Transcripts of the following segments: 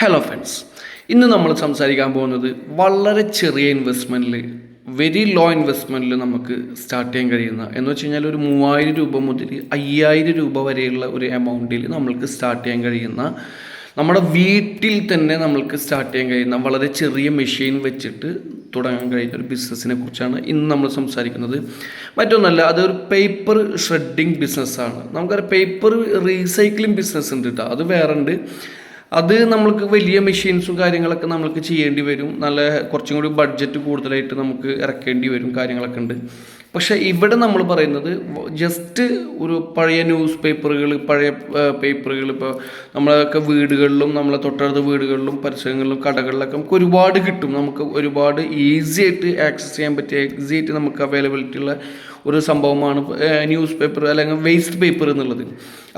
Hello friends ഇന്ന് നമ്മൾ സംസാരിക്കാൻ പോകുന്നത് വളരെ ചെറിയ ഇൻവെസ്റ്റ്മെന്റിൽ വെരി ലോ ഇൻവെസ്റ്റ്മെന്റിൽ നമുക്ക് സ്റ്റാർട്ട് ചെയ്യാൻ കഴിയുന്ന എന്ന് വെച്ച് കഴിഞ്ഞാൽ ഒരു മൂവായിരം രൂപ മുതൽ അയ്യായിരം രൂപ വരെയുള്ള ഒരു എമൗണ്ടിൽ നമ്മൾക്ക് സ്റ്റാർട്ട് ചെയ്യാൻ കഴിയുന്ന നമ്മുടെ വീട്ടിൽ തന്നെ നമ്മൾക്ക് സ്റ്റാർട്ട് ചെയ്യാൻ കഴിയുന്ന വളരെ ചെറിയ മെഷീൻ വെച്ചിട്ട് തുടങ്ങാൻ കഴിയുന്ന ഒരു ബിസിനസ്സിനെ കുറിച്ചാണ് ഇന്ന് നമ്മൾ സംസാരിക്കുന്നത്. മറ്റൊന്നല്ല അതൊരു പേപ്പർ ഷ്രെഡിങ് ബിസിനസ്സാണ് നമുക്കറിയാം പേപ്പർ റീസൈക്ലിംഗ് ബിസിനസ് ഉണ്ട് കേട്ടോ അത് വേറെ ഉണ്ട് അത് നമ്മൾക്ക് വലിയ മെഷീൻസും കാര്യങ്ങളൊക്കെ നമ്മൾക്ക് ചെയ്യേണ്ടി വരും. നല്ല കുറച്ചും കൂടി ബഡ്ജറ്റ് കൂടുതലായിട്ട് നമുക്ക് ഇറക്കേണ്ടി വരും കാര്യങ്ങളൊക്കെ ഉണ്ട്. പക്ഷെ ഇവിടെ നമ്മൾ പറയുന്നത് ജസ്റ്റ് ഒരു പഴയ ന്യൂസ് പേപ്പറുകൾ പഴയ പേപ്പറുകൾ ഇപ്പോൾ നമ്മളൊക്കെ വീടുകളിലും നമ്മളെ തൊട്ടടുത്ത വീടുകളിലും പരിസരങ്ങളിലും കടകളിലൊക്കെ നമുക്ക് ഒരുപാട് കിട്ടും. നമുക്ക് ഒരുപാട് ഈസി ആയിട്ട് ആക്സസ് ചെയ്യാൻ പറ്റിയ ഈസി ആയിട്ട് നമുക്ക് അവൈലബിലിറ്റി ഉള്ള ഒരു സംഭവമാണ് ന്യൂസ് പേപ്പർ അല്ലെങ്കിൽ വേസ്റ്റ് പേപ്പർ എന്നുള്ളത്.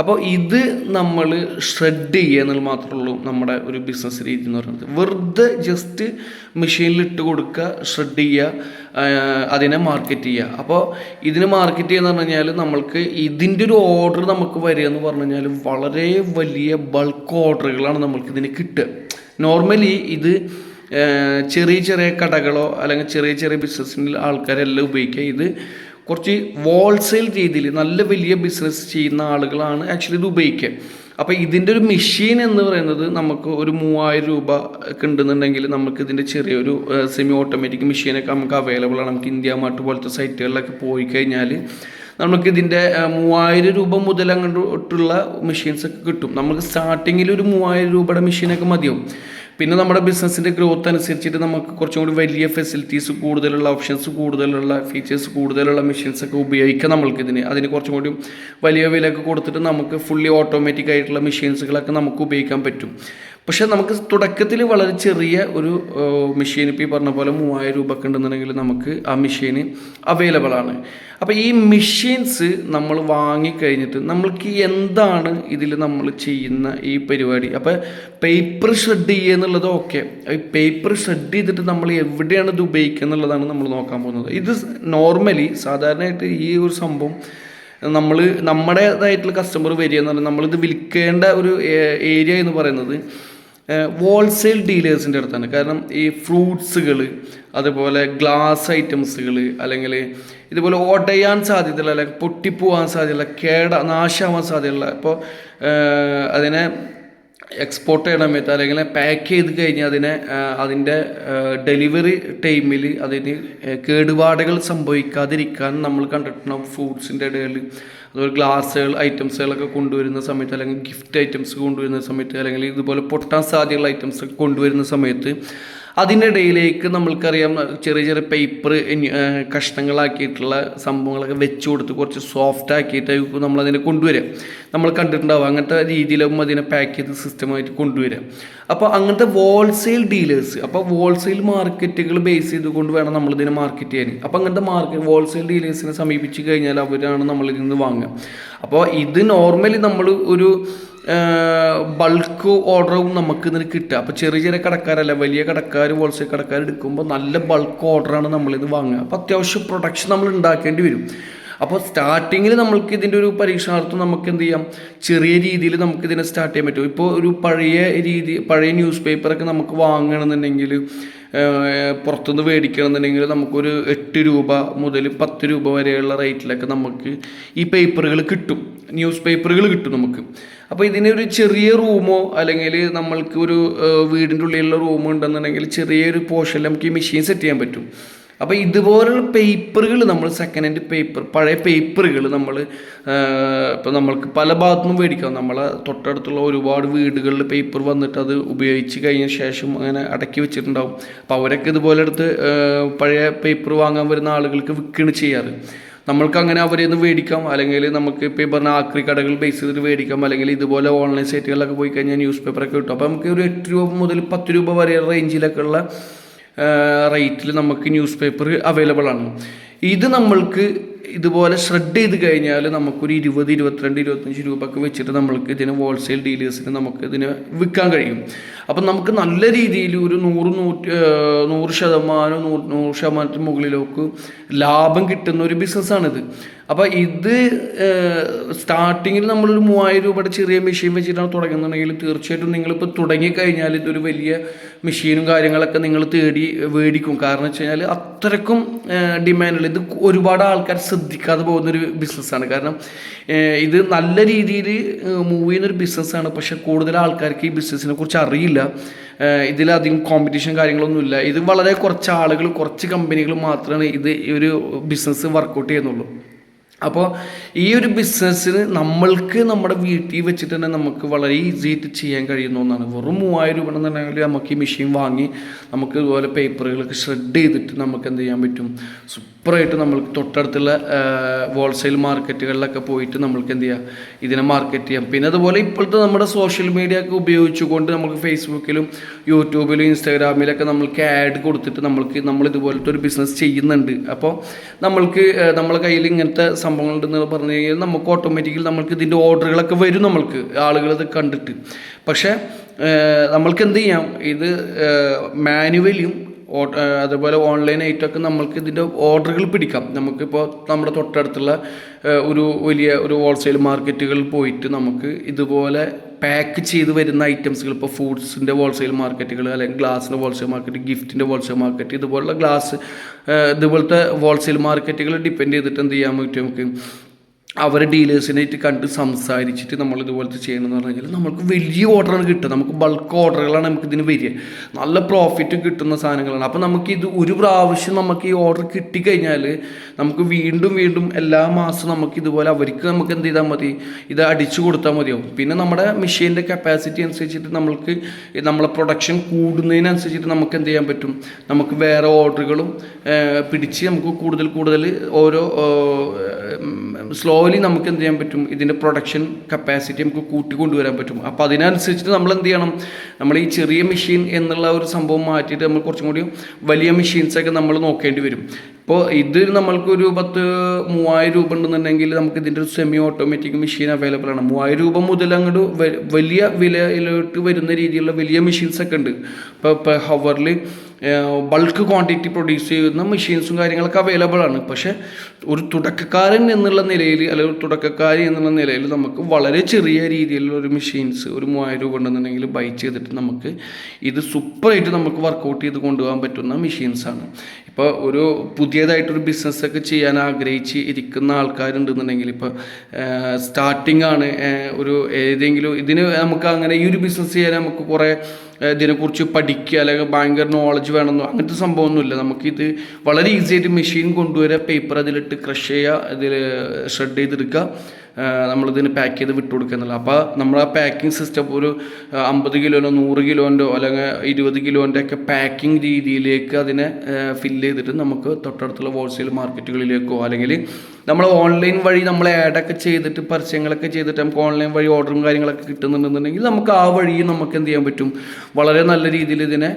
അപ്പോൾ ഇത് നമ്മൾ ഷ്രെഡ് ചെയ്യുക എന്നുള്ളത് മാത്രമേ ഉള്ളൂ നമ്മുടെ ഒരു ബിസിനസ് രീതി എന്ന് പറയുന്നത്. വെറുതെ ജസ്റ്റ് മെഷീനിൽ ഇട്ട് കൊടുക്കുക ഷ്രെഡ് ചെയ്യുക അതിനെ മാർക്കറ്റ് ചെയ്യുക. അപ്പോൾ ഇതിനെ മാർക്കറ്റ് ചെയ്യുക പറഞ്ഞു കഴിഞ്ഞാൽ നമ്മൾക്ക് ഇതിന്റെ ഒരു ഓർഡർ നമുക്ക് വരിക എന്ന് പറഞ്ഞു കഴിഞ്ഞാൽ വളരെ വലിയ ബൾക്ക് ഓർഡറുകളാണ് നമ്മൾക്ക് ഇതിന് കിട്ടുക. നോർമലി ഇത് ചെറിയ ചെറിയ കടകളോ അല്ലെങ്കിൽ ചെറിയ ചെറിയ ബിസിനസ്സിൽ ആൾക്കാരെല്ലാം ഉപയോഗിക്കുക. ഇത് കുറച്ച് ഹോൾസെയിൽ രീതിയിൽ നല്ല വലിയ ബിസിനസ് ചെയ്യുന്ന ആളുകളാണ് ആക്ച്വലി ഇത് ഉപയോഗിക്കുക. അപ്പോൾ ഇതിന്റെ ഒരു മെഷീൻ എന്ന് പറയുന്നത് നമുക്ക് ഒരു മൂവായിരം രൂപ ഒക്കെ ഉണ്ടെന്നുണ്ടെങ്കിൽ നമുക്ക് ഇതിന്റെ ചെറിയൊരു സെമി ഓട്ടോമാറ്റിക് മെഷീനൊക്കെ നമുക്ക് അവൈലബിൾ ആണ്. നമുക്ക് ഇന്ത്യ മാർട്ട് പോലത്തെ സൈറ്റുകളിലൊക്കെ പോയി കഴിഞ്ഞാൽ നമുക്ക് ഇതിന്റെ മൂവായിരം രൂപ മുതൽ അങ്ങോട്ടുള്ള മെഷീൻസ് ഒക്കെ കിട്ടും. നമുക്ക് സ്റ്റാർട്ടിങ്ങിൽ ഒരു മൂവായിരം രൂപയുടെ മെഷീനൊക്കെ മതിയാവും. പിന്നെ നമ്മുടെ ബിസിനസ്സിന്റെ ഗ്രോത്ത് അനുസരിച്ചിട്ട് നമുക്ക് കുറച്ചും കൂടി വലിയ ഫെസിലിറ്റീസ് കൂടുതലുള്ള ഓപ്ഷൻസ് കൂടുതലുള്ള ഫീച്ചേഴ്സ് കൂടുതലുള്ള മെഷീൻസ് ഒക്കെ ഉപയോഗിക്കാം നമ്മൾക്കിതിന്. അതിന് കുറച്ചും കൂടി വലിയ വിലയൊക്കെ കൊടുത്തിട്ട് നമുക്ക് ഫുള്ളി ഓട്ടോമാറ്റിക് ആയിട്ടുള്ള മെഷീൻസുകളൊക്കെ നമുക്ക് ഉപയോഗിക്കാൻ പറ്റും. പക്ഷേ നമുക്ക് തുടക്കത്തിൽ വളരെ ചെറിയ ഒരു മെഷീൻ ഇപ്പോൾ ഈ പറഞ്ഞ പോലെ മൂവായിരം രൂപ ഒക്കെ ഉണ്ടെന്നുണ്ടെങ്കിൽ നമുക്ക് ആ മെഷീന് അവൈലബിൾ ആണ്. അപ്പോൾ ഈ മെഷീൻസ് നമ്മൾ വാങ്ങിക്കഴിഞ്ഞിട്ട് നമ്മൾക്ക് എന്താണ് ഇതിൽ നമ്മൾ ചെയ്യുന്ന ഈ പരിപാടി? അപ്പോൾ പേപ്പർ ഷെഡ് ചെയ്യുക എന്നുള്ളത് ഓക്കെ ഈ പേപ്പർ ഷെഡ് ചെയ്തിട്ട് നമ്മൾ എവിടെയാണ് ഇത് ഉപയോഗിക്കുക എന്നുള്ളതാണ് നമ്മൾ നോക്കാൻ പോകുന്നത്. ഇത് നോർമലി സാധാരണയായിട്ട് ഈ ഒരു സംഭവം നമ്മൾ നമ്മുടേതായിട്ടുള്ള കസ്റ്റമർ വരിക എന്ന് പറഞ്ഞാൽ നമ്മളിത് വിൽക്കേണ്ട ഒരു ഏരിയ എന്ന് പറയുന്നത് ഹോൾസെയിൽ ഡീലേഴ്സിന്റെ അടുത്താണ്. കാരണം ഈ ഫ്രൂട്ട്സുകൾ അതുപോലെ ഗ്ലാസ് ഐറ്റംസുകൾ അല്ലെങ്കിൽ ഇതുപോലെ ഒടയാൻ സാധ്യതയുള്ള അല്ലെങ്കിൽ പൊട്ടിപ്പോവാൻ സാധ്യതയുള്ള കേട നാശമാവാൻ സാധ്യതയുള്ള ഇപ്പോൾ അതിനെ എക്സ്പോർട്ട് ചെയ്യണ സമയത്ത് അല്ലെങ്കിൽ പാക്ക് ചെയ്ത് കഴിഞ്ഞാൽ അതിനെ അതിന്റെ ഡെലിവറി ടൈമിൽ അതിന് കേടുപാടുകൾ സംഭവിക്കാതിരിക്കാൻ നമ്മൾ കണ്ടിട്ടുണ്ടാവും ഫ്രൂട്ട്സിന്റെ ഇടയിൽ. അതുപോലെ ഗ്ലാസ്സുകൾ ഐറ്റംസുകളൊക്കെ കൊണ്ടുവരുന്ന സമയത്ത് അല്ലെങ്കിൽ ഗിഫ്റ്റ് ഐറ്റംസ് കൊണ്ടുവരുന്ന സമയത്ത് അല്ലെങ്കിൽ ഇതുപോലെ പൊട്ടാൻ സാധ്യതയുള്ള ഐറ്റംസ് കൊണ്ടുവരുന്ന സമയത്ത് അതിനിടയിലേക്ക് നമ്മൾക്കറിയാം ചെറിയ ചെറിയ പേപ്പർ കഷ്ണങ്ങളാക്കിയിട്ടുള്ള സംഭവങ്ങളൊക്കെ വെച്ച് കൊടുത്ത് കുറച്ച് സോഫ്റ്റ് ആക്കിയിട്ട് നമ്മളതിനെ കൊണ്ടുവരിക. നമ്മൾ കണ്ടിട്ടുണ്ടാവും അങ്ങനത്തെ രീതിയിലും അതിനെ പാക്ക് ചെയ്ത് സിസ്റ്റമായിട്ട് കൊണ്ടുവരിക. അപ്പോൾ അങ്ങനത്തെ ഹോൾസെയിൽ ഡീലേഴ്സ് അപ്പോൾ ഹോൾസെയിൽ മാർക്കറ്റുകൾ ബേസ് ചെയ്തുകൊണ്ട് വേണം നമ്മളിതിനെ മാർക്കറ്റ് ചെയ്യാൻ. അപ്പോൾ അങ്ങനത്തെ മാർക്കറ്റ് ഹോൾസെയിൽ ഡീലേഴ്സിനെ സമീപിച്ച് കഴിഞ്ഞാൽ അവരാണ് നമ്മളിൽ നിന്ന് വാങ്ങുക. അപ്പോൾ ഇത് നോർമലി നമ്മൾ ഒരു ബൾക്ക് ഓർഡറും നമുക്ക് ഇതിന് കിട്ടുക. അപ്പോൾ ചെറിയ ചെറിയ കടക്കാരല്ല വലിയ കടക്കാർ ഹോൾസെയിൽ കടക്കാർ എടുക്കുമ്പോൾ നല്ല ബൾക്ക് ഓർഡറാണ് നമ്മളിത് വാങ്ങുക. അപ്പോൾ അത്യാവശ്യം പ്രൊഡക്ഷൻ നമ്മൾ ഉണ്ടാക്കേണ്ടി വരും. അപ്പോൾ സ്റ്റാർട്ടിങ്ങിൽ നമുക്ക് ഇതിന്റെ ഒരു പരീക്ഷണാർത്ഥം നമുക്ക് എന്ത് ചെയ്യാം? ചെറിയ രീതിയിൽ നമുക്ക് ഇതിനെ സ്റ്റാർട്ട് ചെയ്യാൻ പറ്റും. ഇപ്പോൾ ഒരു പഴയ രീതി പഴയ ന്യൂസ് പേപ്പറൊക്കെ നമുക്ക് വാങ്ങണമെന്നുണ്ടെങ്കിൽ പുറത്തുനിന്ന് മേടിക്കണമെന്നുണ്ടെങ്കിൽ നമുക്കൊരു എട്ട് രൂപ മുതൽ പത്ത് രൂപ വരെയുള്ള റേറ്റിലൊക്കെ നമുക്ക് ഈ പേപ്പറുകൾ കിട്ടും. ന്യൂസ് പേപ്പറുകൾ കിട്ടും നമുക്ക്. അപ്പോൾ ഇതിനൊരു ചെറിയ റൂമോ അല്ലെങ്കിൽ നമ്മൾക്ക് ഒരു വീടിന്റെ ഉള്ളിലുള്ള റൂമോ ഉണ്ടെന്നുണ്ടെങ്കിൽ ചെറിയൊരു പോർഷനിൽ നമുക്ക് ഈ മെഷീൻ സെറ്റ് ചെയ്യാൻ പറ്റും. അപ്പോൾ ഇതുപോലുള്ള പേപ്പറുകൾ നമ്മൾ സെക്കൻഡ് ഹാൻഡ് പേപ്പർ പഴയ പേപ്പറുകൾ നമ്മൾ ഇപ്പോൾ നമ്മൾക്ക് പല ഭാഗത്തുനിന്നും മേടിക്കാം. നമ്മളെ തൊട്ടടുത്തുള്ള ഒരുപാട് വീടുകളിൽ പേപ്പർ വന്നിട്ട് അത് ഉപയോഗിച്ച് കഴിഞ്ഞ ശേഷം അങ്ങനെ അടക്കി വെച്ചിട്ടുണ്ടാവും. അപ്പോൾ അവരൊക്കെ ഇതുപോലെ എടുത്ത് പഴയ പേപ്പർ വാങ്ങാൻ വരുന്ന ആളുകൾക്ക് വിൽക്കുകയാണ് ചെയ്യാറ്. നമ്മൾക്ക് അങ്ങനെ അവരെ നിന്ന് മേടിക്കാം അല്ലെങ്കിൽ നമുക്ക് ഇപ്പോൾ ഈ പറഞ്ഞ ആക്രി കടകൾ ബേസ് ചെയ്തിട്ട് മേടിക്കാം അല്ലെങ്കിൽ ഇതുപോലെ ഓൺലൈൻ സൈറ്റുകളിലൊക്കെ പോയി കഴിഞ്ഞാൽ ന്യൂസ് പേപ്പറൊക്കെ കിട്ടും. അപ്പോൾ നമുക്ക് ഒരു എട്ട് രൂപ മുതൽ പത്ത് രൂപ വരെ റേഞ്ചിലൊക്കെ ഉള്ള റേറ്റിൽ നമുക്ക് ന്യൂസ് പേപ്പർ അവൈലബിൾ ആണ്. ഇത് നമ്മൾക്ക് ഇതുപോലെ ഷ്രെഡ് ചെയ്ത് കഴിഞ്ഞാൽ നമുക്കൊരു ഇരുപത് ഇരുപത്തിരണ്ട് ഇരുപത്തഞ്ച് രൂപയൊക്കെ വെച്ചിട്ട് നമ്മൾക്ക് ഇതിന് ഹോൾസെയിൽ ഡീലേഴ്സിന് നമുക്ക് ഇതിന് വിൽക്കാൻ കഴിയും. അപ്പം നമുക്ക് നല്ല രീതിയിൽ ഒരു നൂറ് നൂറ്റി നൂറ് ശതമാനം നൂറ് നൂറ് ശതമാനത്തിന് മുകളിലേക്ക് ലാഭം കിട്ടുന്ന ഒരു ബിസിനസ്സാണിത് അപ്പോൾ ഇത് സ്റ്റാർട്ടിങ്ങിൽ നമ്മളൊരു മൂവായിരം രൂപയുടെ ചെറിയ മെഷീൻ വെച്ചിട്ടാണ് തുടങ്ങുന്നുണ്ടെങ്കിൽ തീർച്ചയായിട്ടും നിങ്ങളിപ്പോൾ തുടങ്ങിക്കഴിഞ്ഞാൽ ഇതൊരു വലിയ മെഷീനും കാര്യങ്ങളൊക്കെ നിങ്ങൾ തേടി മേടിക്കും കാരണം വെച്ച് കഴിഞ്ഞാൽ അത്രയ്ക്കും ഡിമാൻഡുള്ള ഇത് ഒരുപാട് ആൾക്കാർ ശ്രദ്ധിക്കാതെ പോകുന്നൊരു ബിസിനസ്സാണ് കാരണം ഇത് നല്ല രീതിയിൽ മൂവ് ചെയ്യുന്നൊരു ബിസിനസ്സാണ് പക്ഷേ കൂടുതൽ ആൾക്കാർക്ക് ഈ ബിസിനസ്സിനെ കുറിച്ച് അറിയില്ല. ഇതിലധികം കോമ്പറ്റീഷൻ കാര്യങ്ങളൊന്നുമില്ല ഇത് വളരെ കുറച്ച് ആളുകൾ കുറച്ച് കമ്പനികൾ മാത്രമാണ് ഇത് ഈ ഒരു ബിസിനസ് വർക്കൗട്ട് ചെയ്യുന്നുള്ളൂ. അപ്പോൾ ഈ ഒരു ബിസിനസ്സിന് നമ്മൾക്ക് നമ്മുടെ വീട്ടിൽ വെച്ചിട്ട് തന്നെ നമുക്ക് വളരെ ഈസി ആയിട്ട് ചെയ്യാൻ കഴിയുന്ന ഒന്നാണ്. വെറും മൂവായിരം രൂപ എന്നുണ്ടെങ്കിൽ നമുക്ക് ഈ മെഷീൻ വാങ്ങി നമുക്ക് ഇതുപോലെ പേപ്പറുകളൊക്കെ ഷ്രെഡ് ചെയ്തിട്ട് നമുക്ക് എന്ത് ചെയ്യാൻ പറ്റും? സൂപ്പറായിട്ട് നമ്മൾക്ക് തൊട്ടടുത്തുള്ള ഹോൾസെയിൽ മാർക്കറ്റുകളിലൊക്കെ പോയിട്ട് നമ്മൾക്ക് എന്ത് ചെയ്യാം? ഇതിനെ മാർക്കറ്റ് ചെയ്യാം. പിന്നെ അതുപോലെ ഇപ്പോഴത്തെ നമ്മുടെ സോഷ്യൽ മീഡിയ ഒക്കെ ഉപയോഗിച്ചുകൊണ്ട് നമുക്ക് ഫേസ്ബുക്കിലും യൂട്യൂബിലും ഇൻസ്റ്റാഗ്രാമിലൊക്കെ നമ്മൾക്ക് ആഡ് കൊടുത്തിട്ട് നമ്മൾക്ക് നമ്മൾ ഇതുപോലത്തെ ഒരു ബിസിനസ് ചെയ്യുന്നുണ്ട്. അപ്പോൾ നമ്മൾക്ക് നമ്മളെ കയ്യിൽ ഇങ്ങനത്തെ സംഭവങ്ങളുണ്ടെന്ന് പറഞ്ഞു കഴിഞ്ഞാൽ നമുക്ക് ഓട്ടോമാറ്റിക്കലി നമ്മൾക്ക് ഇതിന്റെ ഓർഡറുകളൊക്കെ വരും നമ്മൾക്ക് ആളുകൾ ഇത് കണ്ടിട്ട്. പക്ഷേ നമ്മൾക്ക് എന്ത് ചെയ്യാം? ഇത് മാനുവലിയും അതുപോലെ ഓൺലൈനായിട്ടൊക്കെ നമ്മൾക്ക് ഇതിന്റെ ഓർഡറുകൾ പിടിക്കാം. നമുക്കിപ്പോൾ നമ്മുടെ തൊട്ടടുത്തുള്ള ഒരു വലിയ ഒരു ഹോൾസെയിൽ മാർക്കറ്റുകളിൽ പോയിട്ട് നമുക്ക് ഇതുപോലെ പാക്ക് ചെയ്ത് വരുന്ന ഐറ്റംസുകൾ ഇപ്പോൾ ഫുഡ്സിന്റെ ഹോൾസെയിൽ മാർക്കറ്റുകൾ അല്ലെങ്കിൽ ഗ്ലാസിന്റെ ഹോൾസെയിൽ മാർക്കറ്റ് ഗിഫ്റ്റിന്റെ ഹോൾസെയിൽ മാർക്കറ്റ് ഇതുപോലുള്ള ഗ്ലാസ് ഇതുപോലത്തെ ഹോൾസെയിൽ മാർക്കറ്റുകൾ ഡിപ്പെൻഡ് ചെയ്തിട്ട് എന്ത് ചെയ്യാൻ പറ്റും നമുക്ക്? അവരെ ഡീലേഴ്സിനായിട്ട് കണ്ട് സംസാരിച്ചിട്ട് നമ്മൾ ഇതുപോലത്തെ ചെയ്യണമെന്ന് പറഞ്ഞു കഴിഞ്ഞാൽ നമുക്ക് വലിയ ഓർഡറാണ് കിട്ടുക. നമുക്ക് ബൾക്ക് ഓർഡറുകളാണ് നമുക്ക് ഇതിന് വരിക. നല്ല പ്രോഫിറ്റ് കിട്ടുന്ന സാധനങ്ങളാണ്. അപ്പോൾ നമുക്ക് ഇത് ഒരു പ്രാവശ്യം നമുക്ക് ഈ ഓർഡർ കിട്ടിക്കഴിഞ്ഞാൽ നമുക്ക് വീണ്ടും വീണ്ടും എല്ലാ മാസവും നമുക്ക് ഇതുപോലെ അവർക്ക് നമുക്ക് എന്ത് ചെയ്താൽ മതി? ഇത് അടിച്ചു കൊടുത്താൽ മതിയാവും. പിന്നെ നമ്മുടെ മെഷീന്റെ കപ്പാസിറ്റി അനുസരിച്ചിട്ട് നമ്മൾക്ക് നമ്മളെ പ്രൊഡക്ഷൻ കൂടുന്നതിനനുസരിച്ചിട്ട് നമുക്ക് എന്ത് ചെയ്യാൻ പറ്റും? നമുക്ക് വേറെ ഓർഡറുകളും പിടിച്ച് നമുക്ക് കൂടുതൽ കൂടുതൽ ഓരോ സ്ലോലി നമുക്ക് എന്ത് ചെയ്യാൻ പറ്റും? ഇതിന്റെ പ്രൊഡക്ഷൻ കപ്പാസിറ്റി നമുക്ക് കൂട്ടിക്കൊണ്ടുവരാൻ പറ്റും. അപ്പോൾ അതിനനുസരിച്ചിട്ട് നമ്മൾ എന്ത് ചെയ്യണം? നമ്മൾ ഈ ചെറിയ മെഷീൻ എന്നുള്ള ഒരു സംഭവം മാറ്റിയിട്ട് നമ്മൾ കുറച്ചും കൂടി വലിയ മെഷീൻസൊക്കെ നമ്മൾ നോക്കേണ്ടി വരും. ഇപ്പോൾ ഇത് നമ്മൾക്കൊരു പത്ത് മൂവായിരം രൂപ ഉണ്ടെന്നുണ്ടെങ്കിൽ നമുക്ക് ഇതിന്റെ ഒരു സെമി ഓട്ടോമാറ്റിക് മെഷീൻ അവൈലബിൾ ആണ്. മൂവായിരം രൂപ മുതൽ അങ്ങോട്ട് വലിയ വിലയിലോട്ട് വരുന്ന രീതിയിലുള്ള വലിയ മെഷീൻസൊക്കെ ഉണ്ട്. ഇപ്പോൾ ഹവറിൽ ബൾക്ക് ക്വാണ്ടിറ്റി പ്രൊഡ്യൂസ് ചെയ്യുന്ന മെഷീൻസും കാര്യങ്ങളൊക്കെ അവൈലബിൾ ആണ്. പക്ഷേ ഒരു തുടക്കക്കാരൻ എന്നുള്ള നിലയിൽ അല്ലെങ്കിൽ ഒരു തുടക്കക്കാരി എന്നുള്ള നിലയിൽ നമുക്ക് വളരെ ചെറിയ രീതിയിലുള്ള ഒരു മെഷീൻസ് ഒരു മൂവായിരം രൂപ ഉണ്ടെന്നുണ്ടെങ്കിൽ ബൈ ചെയ്തിട്ട് നമുക്ക് ഇത് സൂപ്പറായിട്ട് നമുക്ക് വർക്കൗട്ട് ചെയ്ത് കൊണ്ടുപോകാൻ പറ്റുന്ന മെഷീൻസാണ് ഇപ്പോൾ ഒരു പുതിയതായിട്ടൊരു ബിസിനസ്സൊക്കെ ചെയ്യാൻ ആഗ്രഹിച്ച് ഇരിക്കുന്ന ആൾക്കാരുണ്ടെന്നുണ്ടെങ്കിൽ ഇപ്പോൾ സ്റ്റാർട്ടിംഗ് ആണ് ഒരു ഏതെങ്കിലും ഇതിന് നമുക്ക് അങ്ങനെ ഈ ഒരു ബിസിനസ് ചെയ്യാൻ നമുക്ക് കുറേ ഇതിനെക്കുറിച്ച് പഠിക്കുക അല്ലെങ്കിൽ ഭയങ്കര നോളജ് വേണമെന്നോ അങ്ങനത്തെ സംഭവമൊന്നുമില്ല. നമുക്കിത് വളരെ ഈസി ആയിട്ട് മെഷീൻ കൊണ്ടുവരിക പേപ്പർ അതിലിട്ട് ക്രഷ് ചെയ്യുക അതിൽ ഷ്രെഡ് ചെയ്തെടുക്കുക. നമ്മളിതിന് പാക്ക് ചെയ്ത് വിട്ടു കൊടുക്കുക എന്നുള്ളത് അപ്പോൾ നമ്മൾ ആ പാക്കിംഗ് സിസ്റ്റം ഒരു അമ്പത് കിലോനോ നൂറ് കിലോന്റെ അല്ലെങ്കിൽ ഇരുപത് കിലോന്റെ ഒക്കെ പാക്കിംഗ് രീതിയിലേക്ക് അതിനെ ഫില്ല് ചെയ്തിട്ട് നമുക്ക് തൊട്ടടുത്തുള്ള ഹോൾസെയിൽ മാർക്കറ്റുകളിലേക്കോ അല്ലെങ്കിൽ നമ്മൾ ഓൺലൈൻ വഴി നമ്മൾ ആഡൊക്കെ ചെയ്തിട്ട് പരസ്യങ്ങളൊക്കെ ചെയ്തിട്ട് നമുക്ക് ഓൺലൈൻ വഴി ഓർഡറും കാര്യങ്ങളൊക്കെ കിട്ടുന്നുണ്ടെന്നുണ്ടെങ്കിൽ നമുക്ക് ആ വഴിയും നമുക്ക് എന്ത് ചെയ്യാൻ പറ്റും? വളരെ നല്ല രീതിയിൽ ഇതിനെ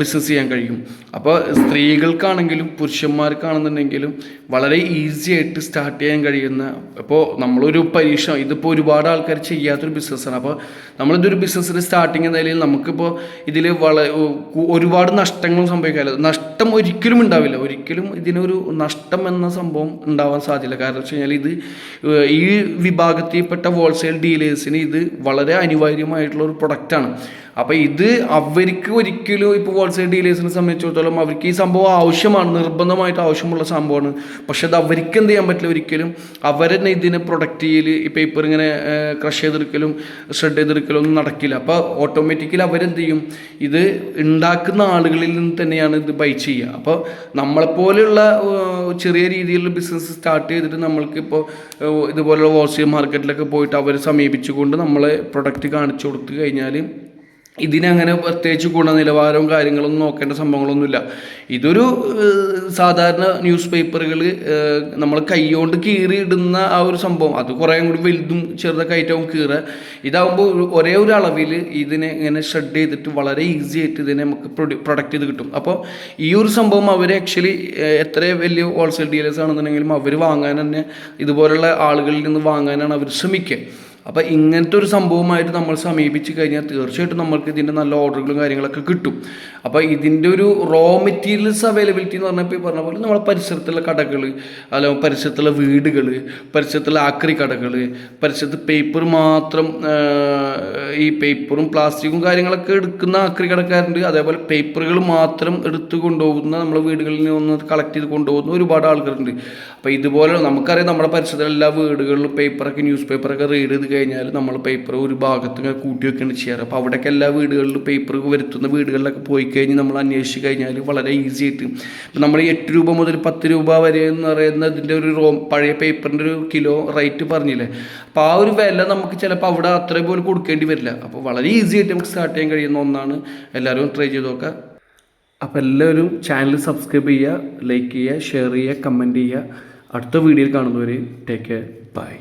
ബിസിനസ് ചെയ്യാൻ കഴിയും. അപ്പോൾ സ്ത്രീകൾക്കാണെങ്കിലും പുരുഷന്മാർക്കാണെന്നുണ്ടെങ്കിലും വളരെ ഈസി ആയിട്ട് സ്റ്റാർട്ട് ചെയ്യാൻ കഴിയുന്ന അപ്പോൾ നമ്മളൊരു പരീക്ഷ ഇതിപ്പോൾ ഒരുപാട് ആൾക്കാർ ചെയ്യാത്തൊരു ബിസിനസ്സാണ് അപ്പോൾ നമ്മളിതൊരു ബിസിനസ്സിന്റെ സ്റ്റാർട്ടിങ് എന്ന നിലയിൽ നമുക്കിപ്പോൾ ഇതിൽ വള ഒരുപാട് നഷ്ടങ്ങളും സംഭവിക്കാമല്ലോ നഷ്ടം ഒരിക്കലും ഉണ്ടാവില്ല. ഒരിക്കലും ഇതിനൊരു നഷ്ടം എന്ന സംഭവം ഉണ്ടാവാൻ സാധ്യത കാരണം വെച്ച് കഴിഞ്ഞാൽ ഇത് ഈ വിഭാഗത്തിൽപ്പെട്ട ഹോൾസെയിൽ ഡീലേഴ്സിന് ഇത് വളരെ അനിവാര്യമായിട്ടുള്ള ഒരു പ്രൊഡക്റ്റാണ് അപ്പോൾ ഇത് അവർക്ക് ഒരിക്കലും ഇപ്പോൾ ഹോൾസെയിൽ ഡീലേഴ്സിനെ സംബന്ധിച്ചിടത്തോളം അവർക്ക് ഈ സംഭവം ആവശ്യമാണ് നിർബന്ധമായിട്ട് ആവശ്യമുള്ള സംഭവമാണ്. പക്ഷെ അത് അവർക്ക് എന്ത് ചെയ്യാൻ പറ്റില്ല ഒരിക്കലും. അവരെന്നെ ഇതിനെ പ്രൊഡക്റ്റ് ചെയ്യൽ ഈ പേപ്പർ ഇങ്ങനെ ക്രഷ് ചെയ്തെടുക്കലും ഷ്രെഡ് ചെയ്തെടുക്കലും ഒന്നും നടക്കില്ല. അപ്പോൾ ഓട്ടോമാറ്റിക്കലി അവരെന്ത് ചെയ്യും? ഇത് ഉണ്ടാക്കുന്ന ആളുകളിൽ നിന്ന് തന്നെയാണ് ഇത് ബൈ ചെയ്യുക. അപ്പോൾ നമ്മളെപ്പോലെയുള്ള ചെറിയ രീതിയിലുള്ള ബിസിനസ് സ്റ്റാർട്ട് ചെയ്തിട്ട് നമ്മൾക്കിപ്പോൾ ഇതുപോലുള്ള ഹോൾസെയിൽ മാർക്കറ്റിലൊക്കെ പോയിട്ട് അവരെ സമീപിച്ചുകൊണ്ട് നമ്മളെ പ്രൊഡക്റ്റ് കാണിച്ചു കൊടുത്തു കഴിഞ്ഞാൽ ഇതിനങ്ങനെ പ്രത്യേകിച്ച് ഗുണനിലവാരവും കാര്യങ്ങളൊന്നും നോക്കേണ്ട സംഭവങ്ങളൊന്നുമില്ല. ഇതൊരു സാധാരണ ന്യൂസ് പേപ്പറുകൾ നമ്മൾ കൈകൊണ്ട് കീറി ഇടുന്ന ആ ഒരു സംഭവം. അത് കുറേ കൂടി വലുതും ചെറുതൊക്കെ ആയിട്ടാവും കീറുക ഇതാകുമ്പോൾ ഒരേ ഒരു അളവിൽ ഇതിനെ ഇങ്ങനെ ഷെഡ് ചെയ്തിട്ട് വളരെ ഈസി ആയിട്ട് ഇതിനെ നമുക്ക് പ്രൊഡക്റ്റ് ചെയ്ത് കിട്ടും. അപ്പോൾ ഈ ഒരു സംഭവം അവർ ആക്ച്വലി എത്ര വലിയ ഹോൾസെയിൽ ഡീലേഴ്സ് ആണെന്നുണ്ടെങ്കിലും അവർ വാങ്ങാൻ തന്നെ ഇതുപോലുള്ള ആളുകളിൽ നിന്ന് വാങ്ങാനാണ് അവർ ശ്രമിക്കുക. അപ്പോൾ ഇങ്ങനത്തെ ഒരു സംഭവമായിട്ട് നമ്മൾ സമീപിച്ച് കഴിഞ്ഞാൽ തീർച്ചയായിട്ടും നമ്മൾക്ക് ഇതിന്റെ നല്ല ഓർഡറുകളും കാര്യങ്ങളൊക്കെ കിട്ടും. അപ്പോൾ ഇതിന്റെ ഒരു റോ മെറ്റീരിയൽസ് അവൈലബിലിറ്റി എന്ന് പറഞ്ഞപ്പോൾ ഈ പറഞ്ഞ പോലെ നമ്മളെ പരിസരത്തുള്ള കടകൾ അല്ല പരിസരത്തുള്ള വീടുകൾ പരിസരത്തുള്ള ആക്രി കടകൾ പരിസരത്ത് പേപ്പർ മാത്രം ഈ പേപ്പറും പ്ലാസ്റ്റിക്കും കാര്യങ്ങളൊക്കെ എടുക്കുന്ന ആക്രി കടക്കാരുണ്ട്. അതേപോലെ പേപ്പറുകൾ മാത്രം എടുത്തു കൊണ്ടുപോകുന്ന നമ്മളെ വീടുകളിൽ നിന്ന് കളക്ട് ചെയ്ത് കൊണ്ടുപോകുന്ന ഒരുപാട് ആൾക്കാരുണ്ട്. അപ്പോൾ ഇതുപോലെ നമുക്കറിയാം നമ്മുടെ പരിസരത്തുള്ള എല്ലാ വീടുകളിലും പേപ്പറൊക്കെ ന്യൂസ് പേപ്പറൊക്കെ റീഡ് ചെയ്ത് കഴിഞ്ഞാൽ നമ്മൾ പേപ്പർ ഒരു ഭാഗത്ത് കൂട്ടി വെക്കുകയാണ് ചെയ്യാറ്. അപ്പോൾ അവിടെയൊക്കെ എല്ലാ വീടുകളിലും പേപ്പർ വരുത്തുന്ന വീടുകളിലൊക്കെ പോയി കഴിഞ്ഞ് നമ്മൾ അന്വേഷിച്ച് കഴിഞ്ഞാൽ വളരെ ഈസി ആയിട്ട്. ഇപ്പം നമ്മൾ എട്ട് രൂപ മുതൽ പത്ത് രൂപ വരെ എന്ന് പറയുന്ന ഇതിന്റെ ഒരു റോ പഴയ പേപ്പറിന്റെ ഒരു കിലോ റേറ്റ് പറഞ്ഞില്ലേ? അപ്പോൾ ആ ഒരു വില നമുക്ക് ചിലപ്പോൾ അവിടെ അത്രയും പോലും കൊടുക്കേണ്ടി വരില്ല. അപ്പോൾ വളരെ ഈസി ആയിട്ട് നമുക്ക് സ്റ്റാർട്ട് ചെയ്യാൻ കഴിയുന്ന ഒന്നാണ്. എല്ലാവരും ട്രൈ ചെയ്ത് നോക്കുക അപ്പോൾ എല്ലാവരും ചാനൽ സബ്സ്ക്രൈബ് ചെയ്യുക ലൈക്ക് ചെയ്യുക ഷെയർ ചെയ്യുക കമന്റ് ചെയ്യുക. അടുത്ത വീഡിയോയിൽ കാണുന്നവരെ ടേക്ക് കെയർ ബൈ